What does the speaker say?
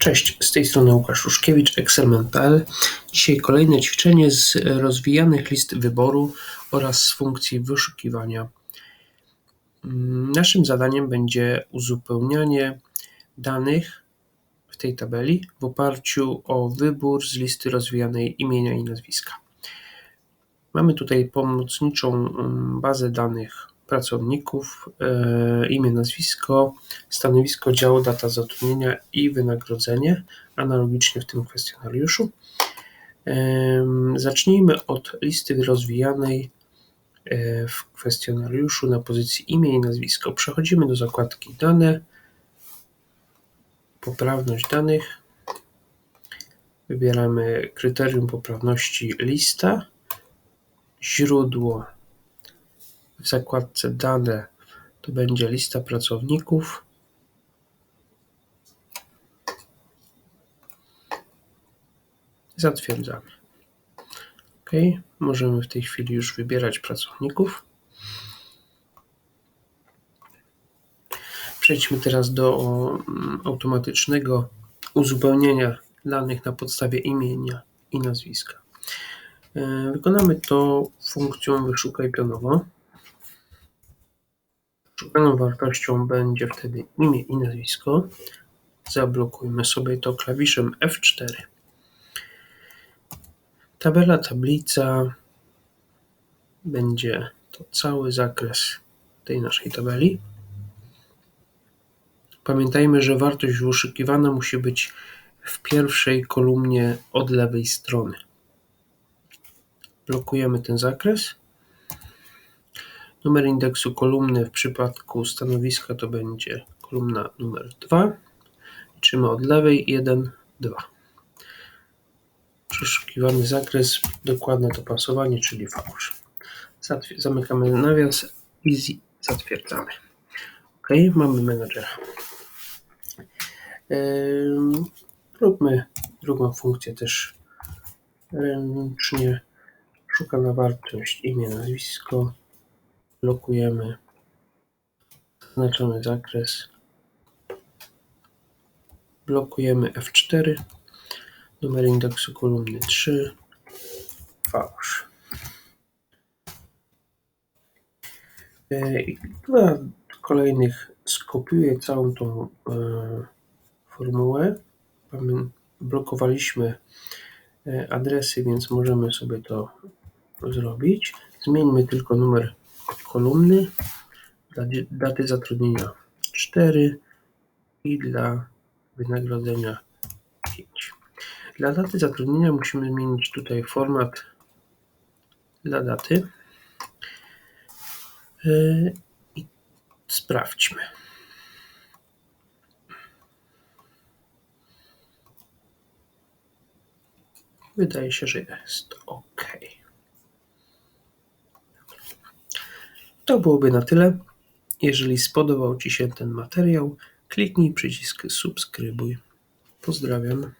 Cześć, z tej strony Łukasz Ruszkiewicz, Excelment.pl. Dzisiaj kolejne ćwiczenie z rozwijanych list wyboru oraz z funkcji wyszukiwania. Mm, Naszym zadaniem będzie uzupełnianie danych w tej tabeli w oparciu o wybór z listy rozwijanej imienia i nazwiska. Mamy tutaj pomocniczą mm, bazę danych pracowników, e, imię, nazwisko, stanowisko działu, data zatrudnienia i wynagrodzenie, analogicznie w tym kwestionariuszu. Zacznijmy od listy rozwijanej e, w kwestionariuszu na pozycji imię i nazwisko. Przechodzimy do zakładki dane, poprawność danych. Wybieramy kryterium poprawności lista, źródło w zakładce dane to będzie lista pracowników. Zatwierdzamy. OK. Możemy w tej chwili już wybierać pracowników. Przejdźmy teraz do mm, automatycznego uzupełnienia danych na podstawie imienia i nazwiska. E, Wykonamy to funkcją wyszukaj pionowo. Szukaną wartością będzie wtedy imię i nazwisko. Zablokujmy sobie to klawiszem F4. Tabela, tablica będzie to cały zakres tej naszej tabeli. Pamiętajmy, że wartość wyszukiwana musi być w pierwszej kolumnie od lewej strony. Blokujemy ten zakres. Numer indeksu kolumny w przypadku stanowiska to będzie kolumna numer 2. Liczymy od lewej 1, 2. Przeszukiwany zakres, dokładne dopasowanie, czyli fałsz. Zamykamy nawias i zatwierdzamy. OK, mamy menadżera. Róbmy drugą funkcję też ręcznie. Szukana wartość, imię, nazwisko. Blokujemy. Zaznaczamy zakres. Blokujemy F4. Numer indeksu kolumny 3. Fałsz. E, I dla kolejnych skopiuję całą tą e, formułę. Blokowaliśmy e, adresy, więc możemy sobie to zrobić. Zmieńmy tylko numer kolumny dla daty zatrudnienia 4 i dla wynagrodzenia 5. Dla daty zatrudnienia musimy zmienić tutaj format dla daty. Yy, I sprawdźmy. Wydaje się, że jest OK. To byłoby na tyle. Jeżeli spodobał Ci się ten materiał, kliknij przycisk subskrybuj. Pozdrawiam.